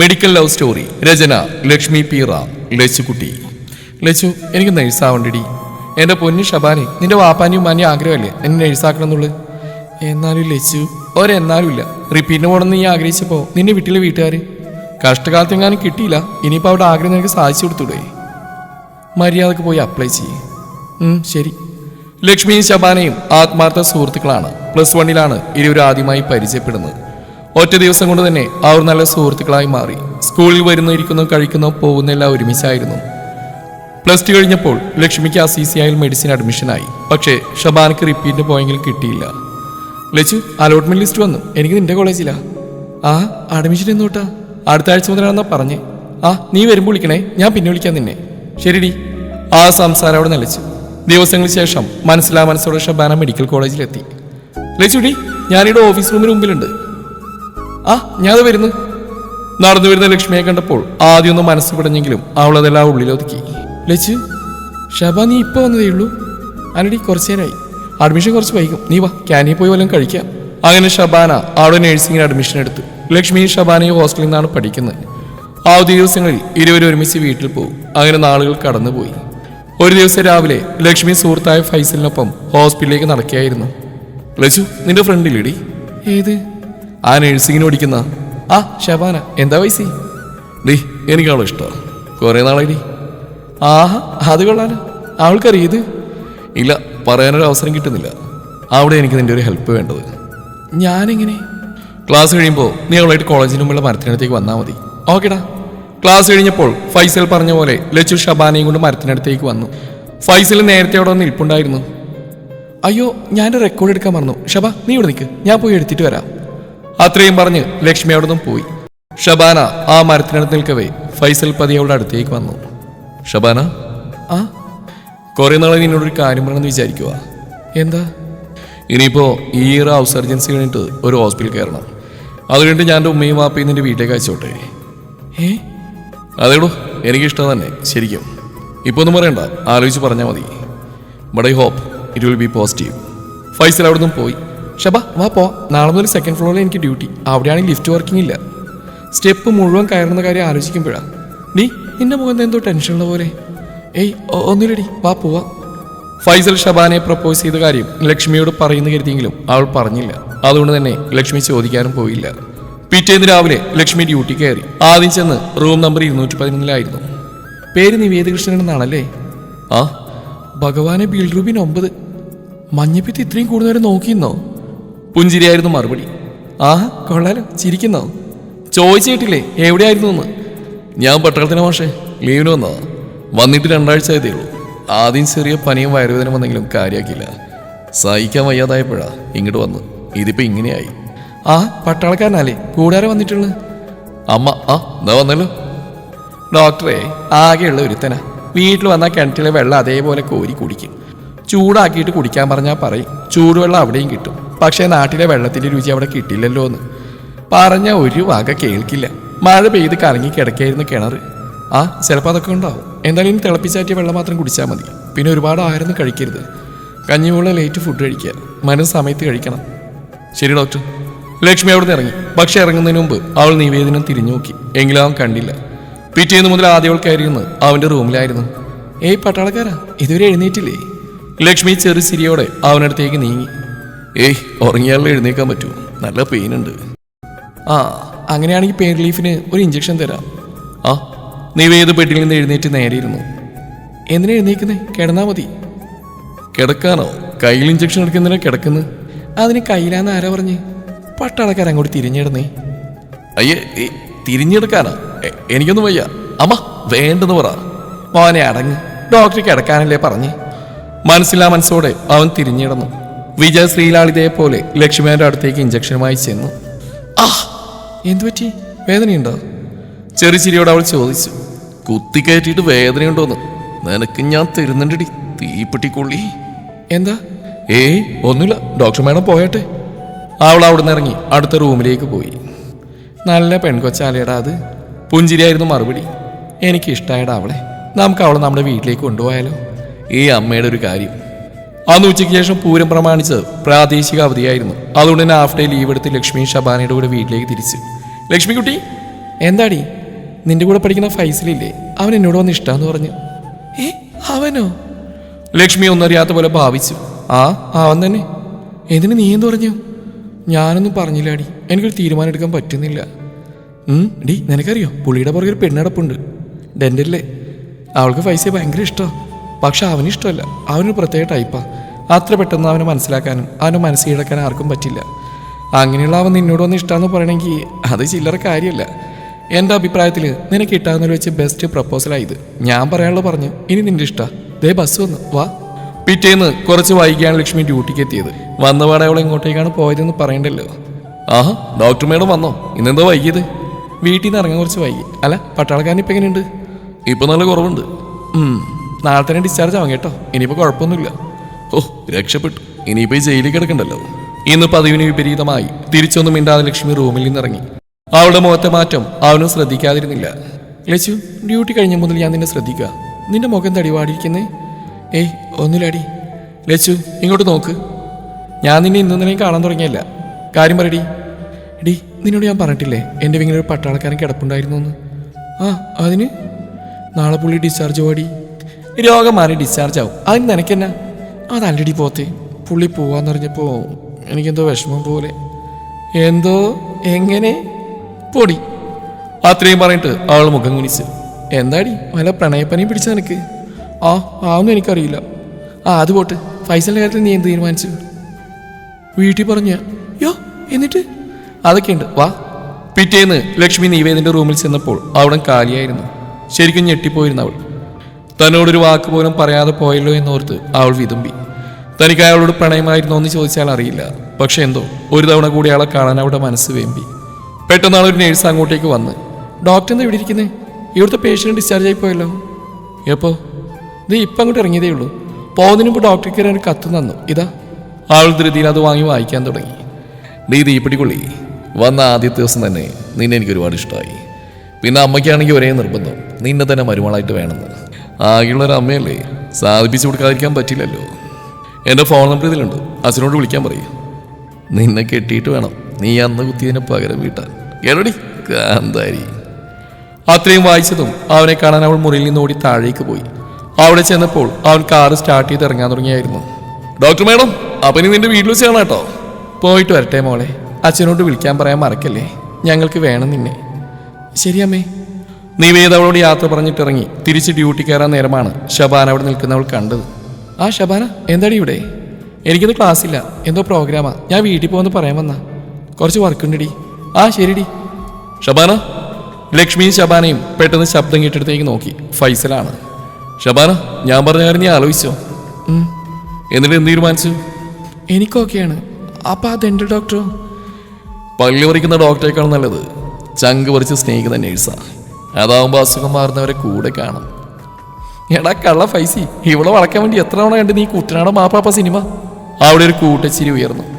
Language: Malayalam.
മെഡിക്കൽ ലവ് സ്റ്റോറി രചന ലക്ഷ്മി പി റാം. ലച്ചുകുട്ടി ലച്ചു എനിക്ക് നഴ്സാവണ്ടടി എന്റെ പൊന്നു ഷബാനെ നിന്റെ വാപ്പാനും ഉമ്മാനും ആഗ്രഹമല്ലേ? എന്നെ നഴ്സാക്കണം എന്നുള്ളത് എന്നാലും ലച്ചു ഒരെന്നാലും ഇല്ല. റിപ്പീറ്റിന് പോകണമെന്ന് നീ ആഗ്രഹിച്ചപ്പോൾ നിന്റെ വീട്ടിലെ വീട്ടുകാർ കഷ്ടകാലത്തെങ്ങാനും കിട്ടിയില്ല. ഇനിയിപ്പോൾ അവിടെ ആഗ്രഹം നിനക്ക് സാധിച്ചു കൊടുത്തൂടെ? മര്യാദയ്ക്ക് പോയി അപ്ലൈ ചെയ്യേ. ശരി. ലക്ഷ്മിയും ശബാനയും ആത്മാർത്ഥ സുഹൃത്തുക്കളാണ്. പ്ലസ് വണ്ണിലാണ് ഇരുവരും ആദ്യമായി പരിചയപ്പെടുന്നത്. ഒറ്റ ദിവസം കൊണ്ട് തന്നെ അവർ നല്ല സുഹൃത്തുക്കളായി മാറി. സ്കൂളിൽ വരുന്നു ഇരിക്കുന്നു കഴിക്കുന്നു പോകുന്നെല്ലാം ഒരുമിച്ചായിരുന്നു. പ്ലസ് ടു കഴിഞ്ഞപ്പോൾ ലക്ഷ്മിക്ക് അസീസിയായിൽ മെഡിസിൻ അഡ്മിഷനായി പക്ഷേ ഷബാനക്ക് റിപ്പീറ്റിന് പോയെങ്കിലും കിട്ടിയില്ല. ലച്ചു അലോട്ട്മെന്റ് ലിസ്റ്റ് വന്നു. എനിക്ക് നിന്റെ കോളേജിലാ ആ അഡ്മിഷൻ എന്നോട്ടാ. അടുത്ത ആഴ്ച മുതലാണെന്നാ പറഞ്ഞേ. ആ നീ വരുമ്പോൾ വിളിക്കണേ. ഞാൻ പിന്നെ വിളിക്കാം നിന്നെ. ശരിടി. ആ സംസാരം അവിടെ നിലച്ചു. ദിവസങ്ങൾക്ക് ശേഷം മനസ്സിലാ മനസ്സോടെ ഷബാന മെഡിക്കൽ കോളേജിലെത്തി ലച്ചുടി ഞാനിവിടെ ഓഫീസ് റൂമിന് മുമ്പിലുണ്ട്. ആ ഞാനത് വരുന്നു നടന്നു വരുന്ന ലക്ഷ്മിയെ കണ്ടപ്പോൾ ആദ്യമൊന്നും മനസ്സ് പിടഞ്ഞെങ്കിലും അവൾ അതെല്ലാം ഉള്ളിലൊതുക്കി ലച്ചു ഷബ നീ ഇപ്പൊ വന്നതേ ഉള്ളൂ. അനടി കുറച്ചു നേരമായി അഡ്മിഷൻ കുറച്ച് വൈകും. നീ വാ ക്യാനീ പോയി വല്ലതും കഴിക്കാം. അങ്ങനെ ഷബാന അവിടെ നഴ്സിംഗിന് അഡ്മിഷൻ എടുത്തു. ലക്ഷ്മിയും ഷബാനയും ഹോസ്റ്റലിൽ നിന്നാണ് പഠിക്കുന്നത്. അവധി ദിവസങ്ങളിൽ ഇരുവരും ഒരുമിച്ച് വീട്ടിൽ പോകും അങ്ങനെ നാളുകൾ കടന്നുപോയി. ഒരു ദിവസം രാവിലെ ലക്ഷ്മി സുഹൃത്തായ ഫൈസലിനൊപ്പം ഹോസ്പിറ്റലിലേക്ക് നടക്കുകയായിരുന്നു. ലച്ചു നിന്റെ ഫ്രണ്ടിലിടി ഏത്? ആ നഴ്സിങ്ങിന് ഓടിക്കുന്ന ആ ഷബാന എന്താ വയസ്സി? ഡീ എനിക്കാണോ ഇഷ്ടം. കുറേ നാളായി ആഹാ അത് കൊള്ളാലോ. അവൾക്കറിയത് ഇല്ല പറയാനൊരു അവസരം കിട്ടുന്നില്ല. അവിടെ എനിക്ക് നിന്റെ ഒരു ഹെൽപ്പ് വേണ്ടത്. ഞാനെങ്ങനെ? ക്ലാസ് കഴിയുമ്പോൾ നീ അവളായിട്ട് കോളേജിന് മുമ്പുള്ള മരത്തിനടുത്തേക്ക് വന്നാൽ മതി. ഓക്കേടാ. ക്ലാസ് കഴിഞ്ഞപ്പോൾ ഫൈസൽ പറഞ്ഞ പോലെ ലച്ചു ഷബാനയും കൊണ്ട് മരത്തിനടുത്തേക്ക് വന്നു. ഫൈസൽ നേരത്തെ അവിടെ വന്ന് ഇരിപ്പുണ്ടായിരുന്നു അയ്യോ ഞാൻ റെക്കോർഡ് എടുക്കാൻ മറന്നു. ഷബ നീ ഇവിടെ നിൽക്ക് ഞാൻ പോയി എടുത്തിട്ട് വരാം. അത്രയും പറഞ്ഞ് ലക്ഷ്മി അവിടെ നിന്നും പോയി. ഷബാന ആ മരത്തിനടുത്ത് നിൽക്കവേ ഫൈസൽ പതി അവളുടെ അടുത്തേക്ക് വന്നു. ഷബാന? ആ? കുറെ നാളെ നിന്നോടൊരു കാര്യം പറയണമെന്ന് വിചാരിക്കുക എന്താ? ഇനിയിപ്പോ ഈ ഇയർ ഹൗസ് സർജൻസി കഴിഞ്ഞിട്ട് ഒരു ഹോസ്പിറ്റൽ കയറണം. അതുകൊണ്ട് കഴിഞ്ഞിട്ട് ഞാൻ എന്റെ ഉമ്മയും വാപ്പയും നിന്റെ വീട്ടിലേക്ക് അയച്ചോട്ടെ. ഏ? അതേടോ എനിക്കിഷ്ടം തന്നെ. ശരിക്കും. ഇപ്പൊ ഒന്നും പറയണ്ട. ആലോചിച്ച് പറഞ്ഞാൽ മതി. But I hope it will be positive Faisal അവിടെ നിന്നും പോയി. ഷബ വാ പോ. നാളെ മുതൽ സെക്കൻഡ് ഫ്ലോറിൽ എനിക്ക് ഡ്യൂട്ടി അവിടെയാണെങ്കിൽ ലിഫ്റ്റ് വർക്കിംഗ് ഇല്ല. സ്റ്റെപ്പ് മുഴുവൻ കയറുന്ന കാര്യം ആലോചിക്കുമ്പോഴാണ് നീ നിന്റെ മുഖം എന്തോ ടെൻഷനുള്ള പോലെ? ഏയ് ഒന്നിലടി വാ പോവാ. ഫൈസൽ ഷബാനെ പ്രപ്പോസ് ചെയ്ത കാര്യം ലക്ഷ്മിയോട് പറയുന്നു കരുതിയെങ്കിലും അവൾ പറഞ്ഞില്ല. അതുകൊണ്ട് തന്നെ ലക്ഷ്മി ചോദിക്കാനും പോയില്ല. പിറ്റേന്ന് രാവിലെ ലക്ഷ്മി ഡ്യൂട്ടി കയറി. ആദ്യം ചെന്ന് റൂം നമ്പർ ഇരുന്നൂറ്റി പതിനൊന്നിലായിരുന്നു പേര് നിവേദകൃഷ്ണൻ എന്നാണല്ലേ? ആ ഭഗവാനെ ബിൽറൂബിൻ ഒമ്പത്. മഞ്ഞപ്പിത്ത് ഇത്രയും കൂടുതൽ നോക്കിയെന്നോ പുഞ്ചിരിയായിരുന്നു മറുപടി. ആ കൊള്ളാലോ ചിരിക്കുന്നോ? ചോദിച്ചിട്ടില്ലേ എവിടെയായിരുന്നു എന്ന്? ഞാൻ പട്ടാളത്തിന് മാഷേ. ലീവിന് വന്നതാ. വന്നിട്ട് രണ്ടാഴ്ച ആയതേ ഉള്ളൂ. ആദ്യം ചെറിയ പനിയും വയറുവേദന വന്നെങ്കിലും കാര്യമാക്കിയില്ല സഹിക്കാൻ വയ്യാതായപ്പോഴാ ഇങ്ങോട്ട് വന്നു ഇതിപ്പോ ഇങ്ങനെയായി. ആ പട്ടാളക്കാരനല്ലേ? കൂടാരെ വന്നിട്ടുള്ളത്? അമ്മ ആ എന്താ വന്നല്ലോ. ഡോക്ടറെ ആകെയുള്ള ഒരുത്തന. വീട്ടിൽ വന്നാൽ കിണറ്റിലെ വെള്ളം അതേപോലെ കോരി കുടിക്കും. ചൂടാക്കിയിട്ട് കുടിക്കാൻ പറഞ്ഞാൽ പറയും. ചൂടുവെള്ളം അവിടെയും കിട്ടും. പക്ഷേ നാട്ടിലെ വെള്ളത്തിന്റെ രുചി അവിടെ കിട്ടില്ലല്ലോ എന്ന് പറഞ്ഞ ഒരു വക കേൾക്കില്ല. മഴ പെയ്ത് കറങ്ങി കിടക്കായിരുന്നു കിണർ. ആ ചിലപ്പോൾ അതൊക്കെ ഉണ്ടാവും. എന്തായാലും തിളപ്പിച്ചാറ്റിയ വെള്ളം മാത്രം കുടിച്ചാൽ മതി. പിന്നെ ഒരുപാട് ആഹാരം കഴിക്കരുത്. കഞ്ഞിമുള്ള ലേറ്റ് ഫുഡ് കഴിക്കുക. മനസ്സ് സമയത്ത് കഴിക്കണം. ശരി ഡോക്ടർ ലക്ഷ്മി അവിടെ ഇറങ്ങി. പക്ഷെ ഇറങ്ങുന്നതിന് മുമ്പ് അവൾ നിവേദനം തിരിഞ്ഞു നോക്കി എങ്കിലും അവൻ കണ്ടില്ല. പിറ്റേന്ന് മുതൽ ആദ്യം അവന്റെ റൂമിലായിരുന്നു. ഏയ് പട്ടാളക്കാരാ? ഇതുവരെ എഴുന്നേറ്റില്ലേ? ലക്ഷ്മി ചെറു സിരിയോടെ അവനടുത്തേക്ക് നീങ്ങി. ഏയ് ഉറങ്ങിയാലും എഴുന്നേക്കാൻ പറ്റൂ. നല്ല പെയിൻ ഉണ്ട്. ആ അങ്ങനെയാണെങ്കിൽ പെയിൻ റിലീഫിന് ഒരു ഇഞ്ചക്ഷൻ തരാം. ആ നീ നിവേദ പെട്ടിയിൽ നിന്ന് എഴുന്നേറ്റ് നേരെയിരുന്നു? എന്തിനാ എഴുന്നേക്കുന്നേ കിടന്നാ മതി. കിടക്കാനോ? കയ്യിൽ ഇഞ്ചക്ഷൻ എടുക്കുന്നതിനാ കിടക്കുന്നത് അതിന് കയ്യിലാന്ന് ആരാ പറഞ്ഞ്? പട്ടാളക്കാരൻ അങ്ങോട്ട് തിരിഞ്ഞിടുന്നേ. അയ്യേ ഏ, തിരിഞ്ഞെടുക്കാനാ? എനിക്കൊന്നും വയ്യ. അമ്മ വേണ്ടെന്ന് പറ. മോനെ അടങ്ങ്. ഡോക്ടർ കിടക്കാനല്ലേ പറഞ്ഞ്. മനസ്സിലാ മനസ്സോടെ അവൻ തിരിഞ്ഞിടന്നു. വിജയ ശ്രീലാളിതയെ പോലെ ലക്ഷ്മിയുടെ അടുത്തേക്ക് ഇഞ്ചക്ഷനുമായി ചെന്നു. ആ എന്തു പറ്റി വേദനയുണ്ടോ? ചെറിയ ചിരിയോട് അവൾ ചോദിച്ചു. കുത്തി കയറ്റിയിട്ട് വേദനയുണ്ടോന്ന്? നിനക്ക് ഞാൻ തരുന്നുണ്ടടി തീപ്പെട്ടിക്കൊള്ളി എന്താ? ഏയ് ഒന്നുമില്ല ഡോക്ടർ മേഡം പോയട്ടെ. അവൾ അവിടെ നിന്ന് ഇറങ്ങി അടുത്ത റൂമിലേക്ക് പോയി. നല്ല പെൺകൊച്ചാലയടാ അത്. പുഞ്ചിരിയായിരുന്നു മറുപടി. എനിക്ക് ഇഷ്ടമായടാ അവളെ. നമുക്ക് അവളെ നമ്മുടെ വീട്ടിലേക്ക് കൊണ്ടുപോയാലോ? ഈ അമ്മയുടെ ഒരു കാര്യം. അന്ന് ഉച്ചയ്ക്ക് ശേഷം പൂരം പ്രമാണിച്ച് പ്രാദേശിക അവധിയായിരുന്നു. അതുകൊണ്ട് തന്നെ ഹാഫ് ഡേ ലീവ് എടുത്ത് ലക്ഷ്മി ഷബാനയുടെ കൂടെ വീട്ടിലേക്ക് തിരിച്ചു. ലക്ഷ്മിക്കുട്ടി എന്താടി? നിന്റെ കൂടെ പഠിക്കുന്ന ഫൈസലില്ലേ? അവൻ എന്നോട് വന്ന് ഇഷ്ടമെന്ന് പറഞ്ഞു. ഏ അവനോ? ലക്ഷ്മി ഒന്നറിയാത്ത പോലെ ഭാവിച്ചു. ആ അവൻ തന്നെ. എന്തിന് നീ എന്ത് പറഞ്ഞു? ഞാനൊന്നും പറഞ്ഞില്ലാടി. എനിക്കൊരു തീരുമാനം എടുക്കാൻ പറ്റുന്നില്ല. ഡി നിനക്കറിയോ? പുള്ളിയുടെ പുറകെ ഒരു പെണ്ണടപ്പുണ്ട്. ഡെന്റല്ലേ അവൾക്ക് ഫൈസയെ ഭയങ്കര ഇഷ്ടമാണ് പക്ഷെ അവനിഷ്ടമല്ല അവനൊരു പ്രത്യേക ടൈപ്പാ അത്ര പെട്ടെന്ന് അവന് മനസ്സിലാക്കാനും അവനെ മനസ്സിലാക്കാൻ ആർക്കും പറ്റില്ല. അങ്ങനെയുള്ള അവൻ നിന്നോട് വന്ന് ഇഷ്ടമെന്ന് പറയണമെങ്കിൽ അത് ചില്ലറ കാര്യമല്ല. എന്റെ അഭിപ്രായത്തിൽ നിനക്ക് കിട്ടാവുന്നതിൽ വെച്ച് ബെസ്റ്റ് പ്രപ്പോസലായത് ഞാൻ പറയാനുള്ളത് പറഞ്ഞു. ഇനി നിന്റെ ഇഷ്ട. ദേ ബസ് വന്ന്. വാ. പിറ്റേന്ന് കുറച്ച് വൈകിയാണ് ലക്ഷ്മി ഡ്യൂട്ടിക്ക് എത്തിയത്. വന്നപാടെ അവൾ ഇങ്ങോട്ടേക്കാണ് പോയതെന്ന് പറയണ്ടല്ലോ. ആഹാ ഡോക്ടർ മേഡം വന്നോ? ഇന്നെന്തോ വൈകിയത്? വീട്ടിൽ നിന്ന് ഇറങ്ങാൻ കുറച്ച് വൈകി. അല്ല പട്ടാളക്കാരൻ ഇപ്പം എങ്ങനെയുണ്ട്? ഇപ്പം നല്ല കുറവുണ്ട്. നാളെ തന്നെ ഡിസ്ചാർജ് ആവാം കേട്ടോ. ഇനിയിപ്പോൾ കുഴപ്പമൊന്നുമില്ല. ഓ രക്ഷപ്പെട്ടു. ഇനിയിപ്പോൾ ഈ ജയിലിൽ കിടക്കണ്ടല്ലോ. ഇന്ന് പതിവിന് വിപരീതമായി തിരിച്ചൊന്നും മിണ്ടാതെ ലക്ഷ്മി റൂമിൽ നിന്നിറങ്ങി. അവളുടെ മുഖത്തെ മാറ്റം അവനും ശ്രദ്ധിക്കാതിരുന്നില്ല. ലച്ചു ഡ്യൂട്ടി കഴിഞ്ഞ മുതൽ ഞാൻ നിന്നെ ശ്രദ്ധിക്കുക നിന്റെ മുഖം തടിവാടിയിരിക്കുന്നേ ഏയ് ഒന്നിലടി ലച്ചു ഇങ്ങോട്ട് നോക്ക്. ഞാൻ നിന്നെ ഇന്നലെയും കാണാൻ തുടങ്ങിയല്ല. കാര്യം പറയടി. എടി നിന്നോട് ഞാൻ പറഞ്ഞിട്ടില്ലേ? എന്റെ വിങ്ങനെ ഒരു പട്ടാളക്കാരൻ കിടപ്പുണ്ടായിരുന്നു എന്ന് ആ അതിന്? നാളെ പുള്ളി ഡിസ്ചാർജ് പോടി രോഗം മാറി ഡിസ്ചാർജ് ആവും അതിന് നിനക്കെന്നാ? അതല്ലടി പോത്തെ. പുള്ളി പോവാന്ന് പറഞ്ഞപ്പോൾ എനിക്കെന്തോ വിഷമം പോലെ. എന്തോ? എങ്ങനെ? പൊടി. അത്രയും പറഞ്ഞിട്ട് അവൾ മുഖം കുനിച്ച്. എന്താടി? വല്ല പ്രണയപ്പനി പിടിച്ച നിനക്ക്? ആ ആവുന്നു എനിക്കറിയില്ല. ആ അത് പോട്ട്. ഫൈസലിന്റെ കാര്യത്തിൽ നീ എന്ത് തീരുമാനിച്ചു? വീട്ടിൽ പറഞ്ഞ യോ എന്നിട്ട്? അതൊക്കെയുണ്ട്. വാ. പിറ്റേന്ന് ലക്ഷ്മി നിവേദിന്റെ റൂമിൽ ചെന്നപ്പോൾ അവിടെ കാലിയായിരുന്നു. ശരിക്കും ഞെട്ടിപ്പോയിരുന്നു അവൾ തന്നോടൊരു വാക്ക് പോലും പറയാതെ പോയല്ലോ എന്നോർത്ത് അവൾ വിതുമ്പി. തനിക്ക് അയാളോട് പ്രണയമായിരുന്നോ എന്ന് ചോദിച്ചാൽ അറിയില്ല. പക്ഷെ എന്തോ ഒരു തവണ കൂടി അയാളെ കാണാൻ അവിടെ മനസ്സ് വേമ്പി. പെട്ടെന്നാൾ ഒരു നേഴ്സ് അങ്ങോട്ടേക്ക് വന്ന് ഡോക്ടർ എന്താ ഇവിടെ ഇരിക്കുന്നത് ഇവിടുത്തെ പേഷ്യന്റ് ഡിസ്ചാർജ് ആയി പോയല്ലോ. എപ്പോ? ഇത് ഇപ്പം അങ്ങോട്ട് ഇറങ്ങിയതേ ഉള്ളൂ. പോകുന്നതിന് മുമ്പ് ഡോക്ടർക്ക് ഒരു കത്ത് തന്നു. ഇതാ. ആൾ ധൃതിയിൽ അത് വാങ്ങി വായിക്കാൻ തുടങ്ങി. നീ തീപ്പിടിക്കൊള്ളി വന്ന ആദ്യത്തെ ദിവസം തന്നെ നിന്നെ എനിക്ക് ഒരുപാട് ഇഷ്ടമായി. പിന്നെ അമ്മയ്ക്കാണെങ്കിൽ ഒരേ നിർബന്ധം. നിന്നെ തന്നെ മരുമകളായിട്ട് വേണമെന്ന്. ആകെയുള്ള ഒരു അമ്മയല്ലേ? സാധിപ്പിച്ചു കൊടുക്കാതിരിക്കാൻ പറ്റില്ലല്ലോ. എന്റെ ഫോൺ നമ്പർ ഇതിലുണ്ട്. അച്ഛനോട് വിളിക്കാൻ പറയും. നിന്നെ കെട്ടിയിട്ട് വേണം. നീ അന്ന് കുത്തിയതിനെ പകരം വീട്ടാൻ. കേളടി കാന്താരി. അത്രയും വായിച്ചതും അവനെ കാണാൻ അവൾ മുറിയിൽ നിന്ന് ഓടി താഴേക്ക് പോയി. അവിടെ ചെന്നപ്പോൾ അവൻ കാറ് സ്റ്റാർട്ട് ചെയ്ത് ഇറങ്ങാൻ തുടങ്ങിയായിരുന്നു. ഡോക്ടർ മേഡം അപ്പം നീ നിന്റെ വീട്ടിൽ വെച്ച് കാണാം കേട്ടോ പോയിട്ട് വരട്ടെ മോളെ. അച്ഛനോട് വിളിക്കാൻ പറയാൻ മറക്കല്ലേ? ഞങ്ങൾക്ക് വേണം നിന്നെ. ശരി അമ്മേ. നിവേദ അവളോട് യാത്ര പറഞ്ഞിട്ടിറങ്ങി തിരിച്ച് ഡ്യൂട്ടി കയറാൻ നേരമാണ് ഷബാന അവിടെ നിൽക്കുന്നവൾ കണ്ടത്. ആ ഷബാന എന്താടി ഇവിടെ? എനിക്കത് ക്ലാസ്സില്ല എന്തോ പ്രോഗ്രാമാ ഞാൻ വീട്ടിൽ പോകുമെന്ന് പറയാൻ വന്നാ. കുറച്ച് വർക്ക് ഉണ്ടടി. ആ ശരിടി. ഷബാന ലക്ഷ്മിയും ശബാനയും പെട്ടെന്ന് ശബ്ദം കേട്ടിടത്തേക്ക് നോക്കി. ഫൈസലാണ്. ഷബാന ഞാൻ പറഞ്ഞ കാര്യം നീ ആലോചിച്ചോ. എന്നിട്ട് എന്ത് തീരുമാനിച്ചു? എനിക്കൊക്കെയാണ്. അപ്പം ആ ഡെന്റൽ ഡോക്ടറോ പല്ല് പറിക്കുന്ന ഡോക്ടറേക്കാൾ നല്ലത്. ചങ്ക് പറിച്ച് സ്നേഹിക്കുന്ന നേഴ്സാ അതാവുമ്പോൾ അസുഖം മാറുന്നവരെ കൂടെ കാണും. എടാ കള്ള ഫൈസി ഇവളെ വളക്കാൻ വേണ്ടി എത്ര തവണ കണ്ട് നീ കുട്ടനാടൻ മാപ്പാപ്പ സിനിമ? അവിടെ ഒരു കൂട്ടച്ചിരി ഉയർന്നു.